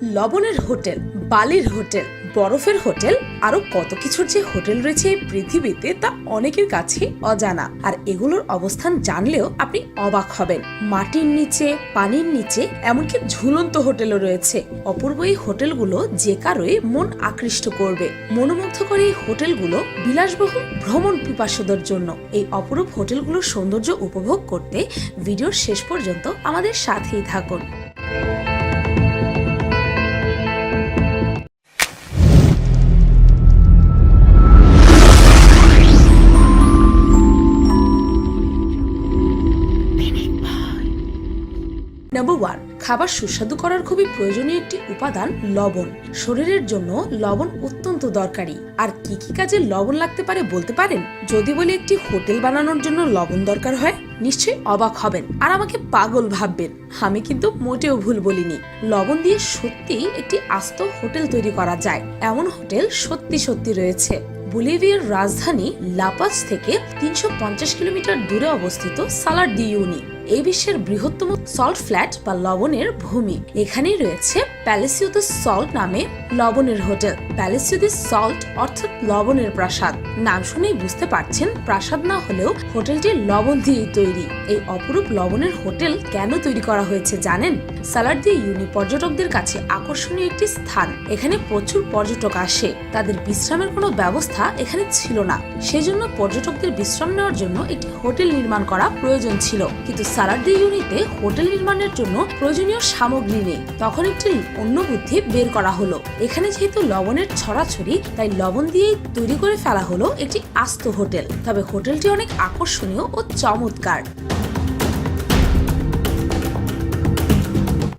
লবণের হোটেল, বালির হোটেল, বরফের হোটেল, আরও কত কিছুর যে হোটেল রয়েছে এই পৃথিবীতে তা অনেকের কাছে অজানা। আর এগুলোর অবস্থান জানলেও আপনি অবাক হবেন। মাটির নিচে, পানির নিচে এমনকি ঝুলন্ত হোটেলও রয়েছে। অপূর্ব এই হোটেলগুলো যে কারোই মন আকৃষ্ট করবে। মনোমুগ্ধকর এই হোটেলগুলো বিলাসবহুল ভ্রমণ পিপাসুদের জন্য। এই অপরূপ হোটেলগুলোর সৌন্দর্য উপভোগ করতে ভিডিওর শেষ পর্যন্ত আমাদের সাথেই থাকুন। নাম্বার ওয়ান খাবার সুস্বাদু করার খুবই প্রয়োজনীয় একটি উপাদান লবণ। শরীরের জন্য লবণ অত্যন্ত দরকারি। আর কি কি কাজে লবণ লাগতে পারে বলতে পারেন? যদি বলি একটি হোটেল বানানোর জন্য লবণ দরকার হয়, নিশ্চয়ই অবাক হবেন। আর আমাকে পাগল ভাববেন, আমি কিন্তু মোটেও ভুল বলিনি। লবণ দিয়ে সত্যি একটি আস্ত হোটেল তৈরি করা যায়। এমন হোটেল সত্যি সত্যি রয়েছে। বলিভিয়ার রাজধানী লাপাস থেকে তিনশো পঞ্চাশ কিলোমিটার দূরে অবস্থিত সালার দি ইউনি এই বিশ্বের বৃহত্তম সল্ট ফ্ল্যাট বা লবণের ভূমি। এখানেই রয়েছে প্যালেসিও দ্য সল্ট নামে লবণের হোটেল। প্যালেসিও দ্য সল্ট অর্থাৎ লবণের প্রাসাদ। নাম শুনেই বুঝতে পারছেন, প্রাসাদ না হলেও হোটেলটি লবণ দিয়েই তৈরি। এই অপরূপ লবণের হোটেল কেন তৈরি করা হয়েছে জানেন? সালার দি ইউনি পর্যটকদের কাছে আকর্ষণীয় একটি স্থান। এখানে প্রচুর পর্যটক আসে। তাদের বিশ্রামের কোনো ব্যবস্থা এখানে ছিল না। সেজন্য পর্যটকদের বিশ্রাম নেওয়ার জন্য একটি হোটেল নির্মাণ করা প্রয়োজন ছিল। কিন্তু ইউনিটে ইউনিতে হোটেল নির্মাণের জন্য প্রয়োজনীয় সামগ্রী নেই। তখন একটি অন্য বুদ্ধি বের করা হলো। এখানে যেহেতু লবণের ছড়াছড়ি, তাই লবণ দিয়ে তৈরি করে ফেলা হলো একটি আস্ত হোটেল। তবে হোটেলটি অনেক আকর্ষণীয় ও চমৎকার।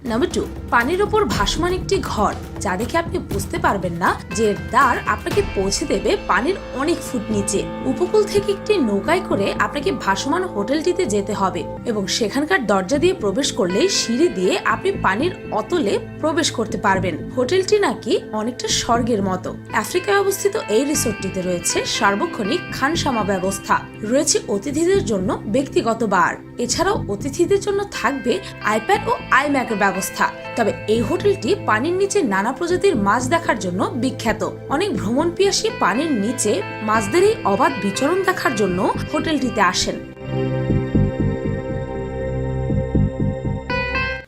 নাম্বার টু পানির ওপর ভাসমান একটি ঘর, যা দেখে আপনি বুঝতে পারবেন না যে দ্বার আপনাকে পৌঁছে দেবে পানির অনেক ফুট নিচে। উপকূল থেকে একটি নৌকায় করে আপনাকে ভাসমান হোটেলটিতে যেতে হবে এবং সেখানকার দরজা দিয়ে প্রবেশ করলেই সিঁড়ি দিয়ে আপনি পানির অতলে প্রবেশ করতে পারবেন। হোটেলটি নাকি অনেকটা স্বর্গের মতো। আফ্রিকায় অবস্থিত এই রিসোর্টটিতে রয়েছে সার্বক্ষণিক খানসামা ব্যবস্থা। রয়েছে অতিথিদের জন্য ব্যক্তিগত বার। এছাড়াও অতিথিদের জন্য থাকবে আইপ্যাড ও আইম্যাকের ব্যবস্থা। তবে এই হোটেলটি পানির নিচে নানা প্রজাতির মাছ দেখার জন্য বিখ্যাত। অনেক ভ্রমণ পিয়াসী পানির নিচে মাছদের এই অবাধ বিচরণ দেখার জন্য হোটেলটিতে আসেন।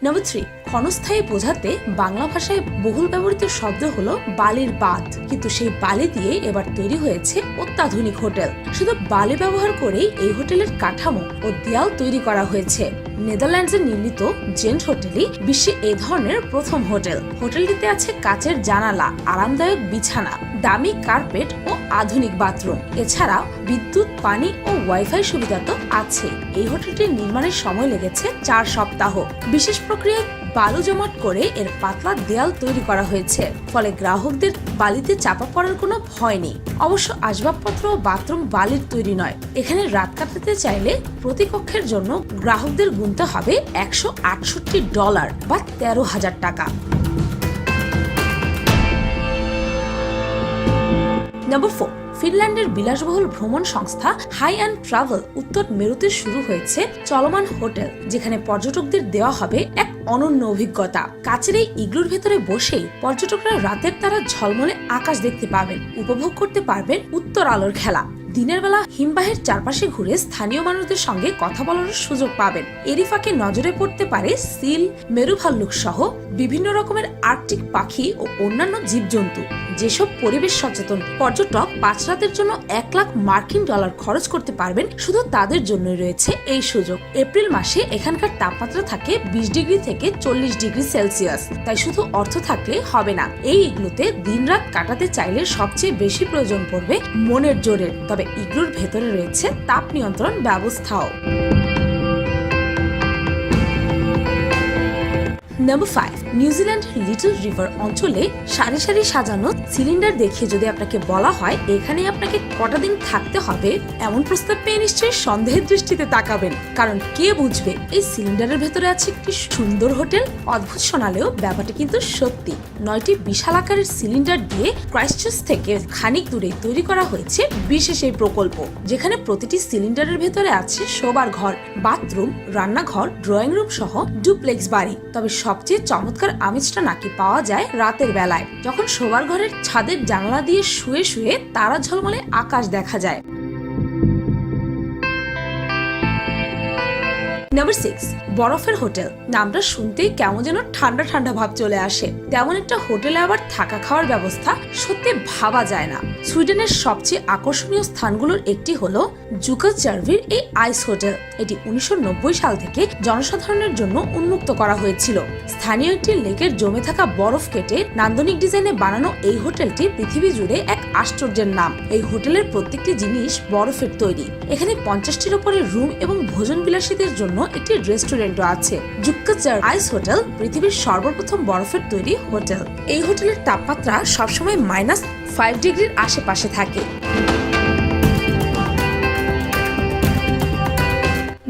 নম্বর থ্রি ক্ষণস্থায়ী বোঝাতে বাংলা ভাষায় বহুল ব্যবহৃত শব্দ হলো বালির বাঁধ। কিন্তু সেই বালি দিয়ে এবার তৈরি হয়েছে অত্যাধুনিক হোটেল। শুধু বালি ব্যবহার করেই এই হোটেলের কাঠামো ও দেয়াল তৈরি করা হয়েছে। নেদারল্যান্ডসে নির্মিত জেন্ট হোটেলই বিশ্বে এ ধরনের প্রথম হোটেল। হোটেলটিতে আছে কাচের জানালা, আরামদায়ক বিছানা, দামি কার্পেট ও আধুনিক বাথরুম। এছাড়া বিদ্যুৎ, পানি ও ওয়াইফাই সুবিধা তো আছে এই হোটেলটির নির্মাণের সময় লেগেছে চার সপ্তাহ। বিশেষ প্রক্রিয়ায় বালু জমাট করে এর পাতলা দেয়াল তৈরি করা হয়েছে। ফলে গ্রাহকদের বালিতে চাপা পড়ার কোনো ভয় নেই। অবশ্য আসবাবপত্র ও বাথরুম বালির তৈরি নয়। এখানে রাত কাটাতে চাইলে প্রতি কক্ষের জন্য গ্রাহকদের গুনতে হবে একশো আটষট্টি ডলার বা তেরো হাজার টাকা। নম্বর ফোর। ফিনল্যান্ডের বিলাসবহুল ভ্রমণ সংস্থা হাই অ্যান্ড ট্রাভেল উত্তর মেরুতে শুরু হয়েছে চলমান হোটেল, যেখানে পর্যটকদের দেওয়া হবে এক অনন্য অভিজ্ঞতা। কাছের এই ইগলুর ভেতরে বসেই পর্যটকরা রাতের তারা ঝলমলে আকাশ দেখতে পাবেন, উপভোগ করতে পারবেন উত্তর আলোর খেলা। দিনের বেলা হিমবাহের চারপাশে ঘুরে স্থানীয় মানুষদের সঙ্গে কথা বলার সুযোগ পাবেন। এরই ফাঁকে নজরে পড়তে পারে সিল মেরু ভাল্লুক সহ বিভিন্ন রকমের আর্কটিক পাখি ও অন্যান্য জীবজন্তু। যেসব পরিবেশ সচেতন, পর্যটক পাঁচ রাতের জন্য এক লাখ মার্কিন ডলার খরচ করতে পারবেন, শুধু তাদের জন্যই রয়েছে এই সুযোগ। এপ্রিল মাসে এখানকার তাপমাত্রা থাকে বিশ ডিগ্রি থেকে চল্লিশ ডিগ্রি সেলসিয়াস। তাই শুধু অর্থ থাকলে হবে না। এই ইগলুতে দিনরাত কাটাতে চাইলে সবচেয়ে বেশি প্রয়োজন পড়বে মনের জোরের তবে ইগলুর ভেতরে রয়েছে তাপ নিয়ন্ত্রণ ব্যবস্থাও। Number five New Zealand little river অঞ্চলে সারি সারি সাজানো সিলিন্ডার দেখে যদি আপনাকে বলা হয়, এখানে আপনাকে কটা দিন থাকতে হবে, এমন প্রস্তাব পেয়ে নিশ্চয়ই সন্দেহের দৃষ্টিতে তাকাবেন। কারণ কে বুঝবে, এই সিলিন্ডারের ভেতরে আছে একটি সুন্দর হোটেল, অদ্ভুত শোনালেও ব্যাপারটি কিন্তু সত্যি। নয়টি বিশাল আকারের সিলিন্ডার দিয়ে ক্রাইস্টচার্চ থেকে খানিক দূরে তৈরি করা হয়েছে বিশেষ এই প্রকল্প, যেখানে প্রতিটি সিলিন্ডারের ভেতরে আছে শোবার ঘর বাথরুম রান্নাঘর ড্রয়িং রুম সহ ডুপ্লেক্স বাড়ি। তবে সব সবচেয়ে চমৎকার আমেজটা নাকি পাওয়া যায় রাতের বেলায়। যখন শোবার ঘরের ছাদের জানলা দিয়ে শুয়ে শুয়ে তারা ঝলমলে আকাশ দেখা যায়। নাম্বার সিক্স বরফের হোটেল। নামটা শুনতেই কেমন যেন ঠান্ডা ঠান্ডা ভাব চলে আসে। তেমন একটা হোটেলে আবার থাকা খাওয়ার ব্যবস্থা সত্যি ভাবা যায় না। সুইডেনের সবচেয়ে আকর্ষণীয় স্থানগুলোর একটি হলো জুকাচার্ভির এই আইস হোটেল। এটি উনিশশো নব্বই সাল থেকে জনসাধারণের জন্য উন্মুক্ত করা হয়েছিল। স্থানীয় একটি লেকের জমে থাকা বরফ কেটে নান্দনিক ডিজাইনে বানানো এই হোটেলটি পৃথিবী জুড়ে এক আশ্চর্যের নাম। এই হোটেলের প্রত্যেকটি জিনিস বরফের তৈরি। এখানে পঞ্চাশটির উপরে রুম এবং ভোজন বিলাসীদের জন্য একটি রেস্টুরেন্টও আছে জুক্কাচার আইস হোটেল, পৃথিবীর সর্বপ্রথম বরফের তৈরি হোটেল। এই হোটেলের তাপমাত্রা সবসময় মাইনাস ফাইভ ডিগ্রির আশেপাশে থাকে।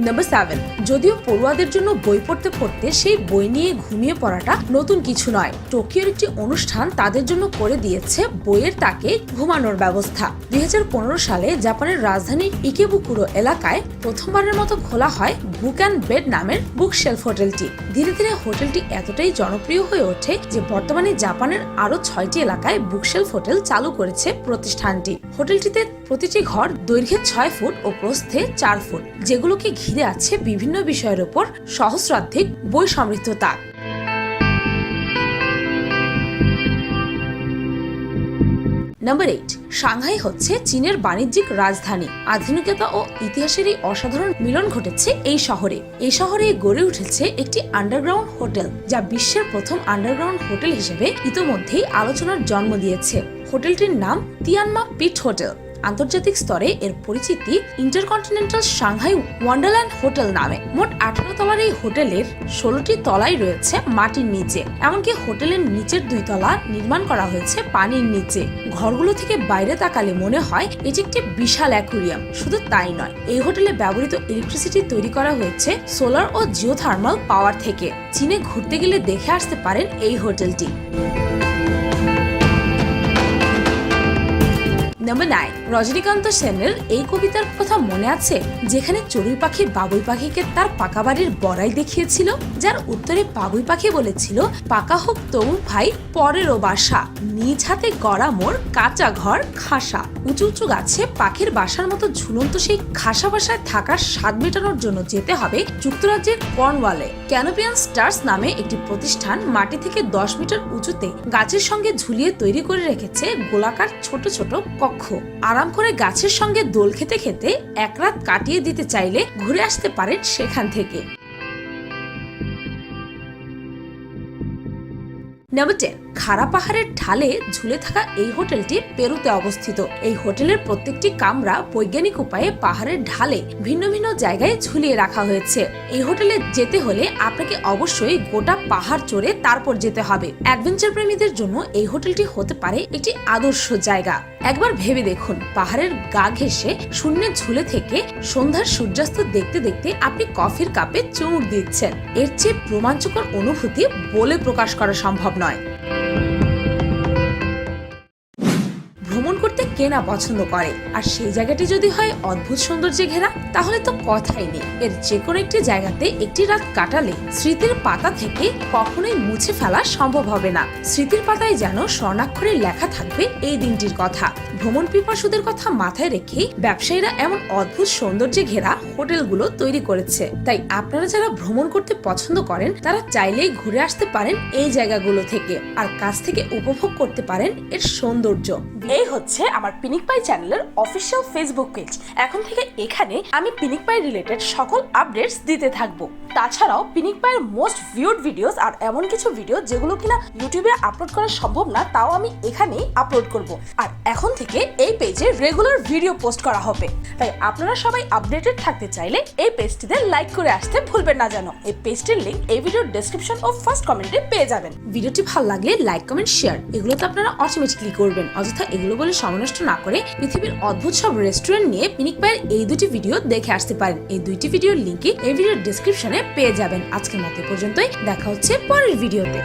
নাম্বার সেভেন যদিও পড়ুয়াদের জন্য বই পড়তে পড়তে সেই বই নিয়ে ঘুমিয়ে পড়াটা নতুন কিছু নয়। টোকিওর একটি অনুষ্ঠান তাদের জন্য করে দিয়েছে বইয়ের তাকে ঘুমানোর ব্যবস্থা। দুই হাজার পনেরো সালে জাপানের রাজধানী ইকেবুকুরো এলাকায় প্রথমবারের মতো খোলা হয় বুক অ্যান্ড বেড নামের বুক শেলফ হোটেলটি। ধীরে ধীরে হোটেলটি এতটাই জনপ্রিয় হয়ে ওঠে যে বর্তমানে জাপানের আরও ছয়টি এলাকায় বুকশেলফ হোটেল চালু করেছে প্রতিষ্ঠানটি। হোটেলটিতে প্রতিটি ঘর দৈর্ঘ্যে ছয় ফুট ও প্রস্থে চার ফুট, যেগুলোকে ঘিরে আছে বিভিন্ন বিষয়ের উপর সহস্রাধিক বই সমৃদ্ধ তাক নাম্বার এইট সাংহাই হচ্ছে চীনের বাণিজ্যিক রাজধানী। আধুনিকতা ও ইতিহাসের এই অসাধারণ মিলন ঘটেছে এই শহরে। এই শহরে গড়ে উঠেছে একটি আন্ডারগ্রাউন্ড হোটেল, যা বিশ্বের প্রথম আন্ডারগ্রাউন্ড হোটেল হিসেবে ইতোমধ্যেই আলোচনার জন্ম দিয়েছে। হোটেলটির নাম তিয়ানমা পিট হোটেল। আন্তর্জাতিক স্তরে এর পরিচিতি ইন্টারকন্টিনেন্টাল সাংহাই ওয়ান্ডারল্যান্ড হোটেল নামে। মোট আঠারো তলার এই হোটেলের ষোলোটি তলাই রয়েছে মাটির নিচে। এমনকি হোটেলের নিচের দুই তলা নির্মাণ করা হয়েছে পানির নিচে। ঘরগুলো থেকে বাইরে তাকালে মনে হয় এটি একটি বিশাল অ্যাকুরিয়াম। শুধু তাই নয়, এই হোটেলে ব্যবহৃত ইলেকট্রিসিটি তৈরি করা হয়েছে সোলার ও জিওথার্মাল পাওয়ার থেকে। চীনে ঘুরতে গেলে দেখে আসতে পারেন এই হোটেলটি। নাম্বার নাইন রজনীকান্ত সেনের এই কবিতার কথা মনে আছে? যেখানে চড়ুই পাখি বাবুই পাখিকে তার পাকা বাড়ির বড়াই দেখিয়েছিল, যার উত্তরে বাবুই পাখি বলেছিল, পাকা হোক তবু ভাই, পরেরও বাসা। নিজ হাতে গড়া মোর কাঁচা ঘর খাসা। উঁচু উঁচু গাছে পাখির বাসার মতো ঝুলন্ত সেই খাসা বাসায় থাকার স্বাদ মেটানোর জন্য যেতে হবে যুক্তরাজ্যের কর্নওয়ালে। ক্যানোপিয়ান স্টার্স নামে একটি প্রতিষ্ঠান মাটি থেকে দশ মিটার উঁচুতে গাছের সঙ্গে ঝুলিয়ে তৈরি করে রেখেছে গোলাকার ছোট ছোট কক্ষ আরাম করে গাছের সঙ্গে দোল খেতে খেতে এক রাত কাটিয়ে দিতে চাইলে ঘুরে আসতে পারেন সেখান থেকে। নাম্বার টেন খাড়া পাহাড়ের ঢালে ঝুলে থাকা এই হোটেলটি পেরুতে অবস্থিত। এই হোটেলের প্রত্যেকটি কামরা বৈজ্ঞানিক উপায়ে পাহাড়ের ঢালে ভিন্ন ভিন্ন জায়গায় ঝুলিয়ে রাখা হয়েছে। এই হোটেলে যেতে হলে আপনাকে অবশ্যই গোটা পাহাড় চড়ে তারপর যেতে হবে। অ্যাডভেঞ্চার প্রেমীদের জন্য এই হোটেলটি হতে পারে একটি আদর্শ জায়গা। একবার ভেবে দেখুন, পাহাড়ের গা ঘেঁষে শূন্যে ঝুলে থেকে সন্ধ্যার সূর্যাস্ত দেখতে দেখতে আপনি কফির কাপে চুমুক দিচ্ছেন। এর চেয়ে রোমাঞ্চকর অনুভূতি বলে প্রকাশ করা সম্ভব নয়। ভ্রমণ করতে কে না পছন্দ করে। আর সেই জায়গাটি যদি হয় অদ্ভুত সৌন্দর্যে ঘেরা, তাহলে তো কথাই নেই। এর যে কোনো একটি জায়গাতে একটি রাত কাটালে স্মৃতির পাতা থেকে কখনোই মুছে ফেলা সম্ভব হবে না। স্মৃতির পাতায় যেন স্বর্ণাক্ষরে লেখা থাকবে এই দিনটির কথা। ভ্রমণ পিপাসুদের কথা মাথায় রেখে ব্যবসায়ীরা এমন অদ্ভুত সৌন্দর্যে ঘেরা হোটেলগুলো তৈরি করেছে। তাই আপনারা যারা ভ্রমণ করতে পছন্দ করেন, তারা চাইলেই ঘুরে আসতে পারেন এই জায়গাগুলো থেকে। আর কাছ থেকে উপভোগ করতে পারেন এর সৌন্দর্য। এই হচ্ছে আমার পিনিক পাই চ্যানেলের অফিসিয়াল ফেসবুক পেজ এখন থেকে এখানে আমি পিনিক পাই রিলেটেড সকল আপডেটস দিতে থাকব। তাছাড়াও পিনিক পাইয়ের মোস্ট ভিউড ভিডিওস আর এমন কিছু ভিডিও যেগুলো কিনা ইউটিউবে আপলোড করা সম্ভব না, তাও আমি এখানেই আপলোড করব। আর এখন থেকে এই পেজে রেগুলার ভিডিও পোস্ট করা হবে। তাই আপনারা সবাই আপডেটেড থাকতে চাইলে এই পেজটিতে লাইক করে আসতে ভুলবেন না যেন। এই পেজটির লিংক এই ভিডিওর ডেসক্রিপশন ও ফার্স্ট কমেন্টে পেয়ে যাবেন। ভিডিওটি ভালো লাগলে লাইক কমেন্ট শেয়ার এগুলো তো আপনারা অটোমেটিকলি করবেন। অযথা এগুলো বলে সময় নষ্ট না করে পৃথিবীর অদ্ভুত সব রেস্টুরেন্ট নিয়ে পিনিক পায়ের এই দুটি ভিডিও দেখে আসতে পারেন। এই দুইটি ভিডিওর লিঙ্কে এই ভিডিওর ডেসক্রিপশনে পেয়ে যাবেন। আজকের মতো পর্যন্তই। দেখা হচ্ছে পরের ভিডিওতে